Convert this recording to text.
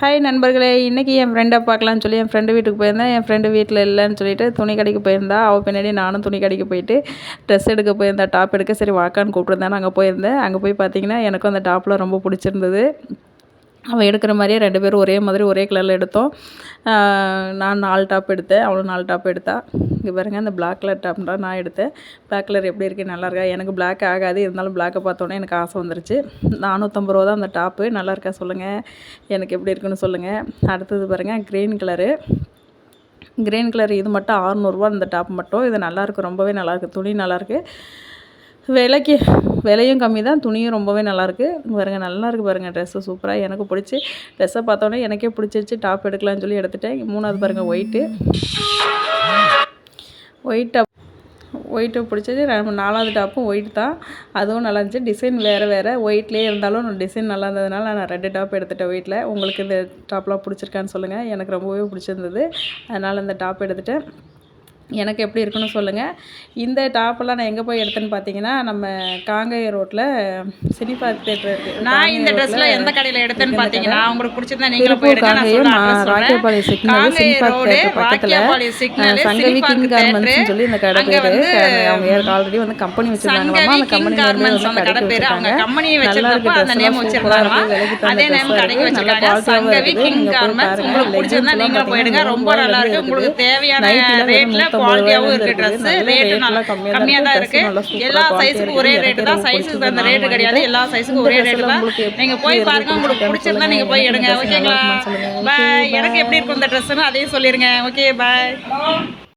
Hi நண்பர்களே. இன்றைக்கி என் ஃப்ரெண்டை பார்க்கலான்னு சொல்லி என் ஃப்ரெண்டு வீட்டுக்கு போயிருந்தேன். என் ஃப்ரெண்டு வீட்டில் இல்லைன்னு சொல்லிட்டு துணி கடைக்கு போயிருந்தா. அவள் பின்னாடி நானும் துணி கடைக்கு போயிட்டு ட்ரெஸ் எடுக்க போயிருந்தா டாப் எடுக்க சரி வாக்கான்னு கூப்பிட்டுருந்தேன். அங்கே போயிருந்தேன். அங்கே போய் பார்த்தீங்கன்னா எனக்கும் அந்த டாப்பில் ரொம்ப பிடிச்சிருந்தது. அவள் எடுக்கிற மாதிரியே ரெண்டு பேரும் ஒரே மாதிரி ஒரே கலரில் எடுத்தோம். நான் நாலு டாப் எடுத்தேன் அவளும் நாலு டாப் எடுத்தா. இங்கே பாருங்க அந்த பிளாக் கலர் டாப் தான் நான் எடுத்தேன். பிளாக் கலர் எப்படி இருக்குது நல்லா இருக்கா? எனக்கு பிளாக் ஆகாது இருந்தாலும் பிளாக்கை பார்த்தோன்னே எனக்கு ஆசை வந்துருச்சு. நானூற்றம்பது ரூபா தான் அந்த டாப்பு நல்லா இருக்கா சொல்லுங்கள் எனக்கு எப்படி இருக்குன்னு சொல்லுங்கள் அடுத்தது பாருங்கள் க்ரீன் கலரு கிரீன் கலர் இது மட்டும் ஆறுநூறுவா இந்த டாப் மட்டும். இது நல்லாயிருக்கு ரொம்பவே நல்லாயிருக்கு துணி நல்லாயிருக்கு விலைக்கு விலையும் கம்மி தான் துணியும் ரொம்பவே நல்லாயிருக்கு பாருங்கள் நல்லாயிருக்கு பாருங்கள் ட்ரெஸ்ஸு சூப்பராக எனக்கு பிடிச்சி ட்ரெஸ்ஸை பார்த்தோன்னே எனக்கே பிடிச்சிருச்சு. டாப் எடுக்கலாம்னு சொல்லி எடுத்துட்டேன். மூணாவது பாருங்கள் ஒயிட்டு ஒயிட் ஒயிட்டு பிடிச்சது. ரெண்டு நாலாவது டாப்பும் ஒயிட் தான். அதுவும் நல்லா இருந்துச்சு. டிசைன் வேறு வேறு. ஒயிட்லேயே இருந்தாலும் டிசைன் நல்லா இருந்ததுனால நான் ரெண்டு டாப் எடுத்துட்டேன் ஒயிட்டில் உங்களுக்கு இந்த டாப்லாம் பிடிச்சிருக்கான்னு சொல்லுங்கள் எனக்கு ரொம்பவே பிடிச்சிருந்தது. அதனால் இந்த டாப் எடுத்துட்டேன். எனக்கு எப்படி இருக்குன்னு சொல்லுங்கள் இந்த டாப்பெல்லாம் நான் எங்கே போய் எடுத்தேன்னு பார்த்தீங்கன்னா நம்ம காங்கேய ரோட்டில் சினி பார்க் தேட்டர் இருக்குது நான் இந்த ட்ரெஸ்ல எந்த கடையில எடுத்தேன்னு பாத்தீங்கன்னா உங்களுக்கு பிடிச்சிருந்தா நீங்களும் சொல்றேன். ராக்கியபாளையம் சிக்னல் ரோடு தேட்டர் பக்கத்தில் சங்கவி கிங் கார்மெண்ட்ஸ்னு சொல்லி இந்த கடை பேர். வந்து அவங்க ஏற்க ஆல்ரெடி வந்து கம்பெனி வச்சிருந்தாங்களாமா அந்த கம்பெனி கார்மெண்ட்ஸ் அந்த கடை பேரு அவங்க கம்பெனியை வச்சிருந்தப்போ அந்த நேம் வச்சிருந்தாங்க. அதே நேம் கடைக்கு வச்சிருக்காங்க. சங்கவி கிங் கார்மெண்ட்ஸ் உங்களுக்கு பிடிச்சிருந்தா நீங்களும் போயிடுங்க ரொம்ப நல்லா இருக்கு. உங்களுக்கு தேவையான ரேட்ல குவாலிட்டியாவும் இருக்கு ட்ரெஸ் ரேட்டு நல்லா கம்மியா தான் இருக்கு. எல்லா சைஸுக்கும் ஒரே ரேட்டு தான் சைஸுக்கு தகுந்த ரேட்டு கிடையாது. எல்லா சைஸுக்கும் ஒரே ரேட்டு தான். நீங்க போய் பாருங்க உங்களுக்கு பிடிச்சிருந்தா நீங்க போய் எடுங்க. ஓகேங்களா? பாய் எனக்கு எப்படி இருக்கும் இந்த ட்ரெஸ்ஸுன்னு அதையும் சொல்லிருங்க. Okay bye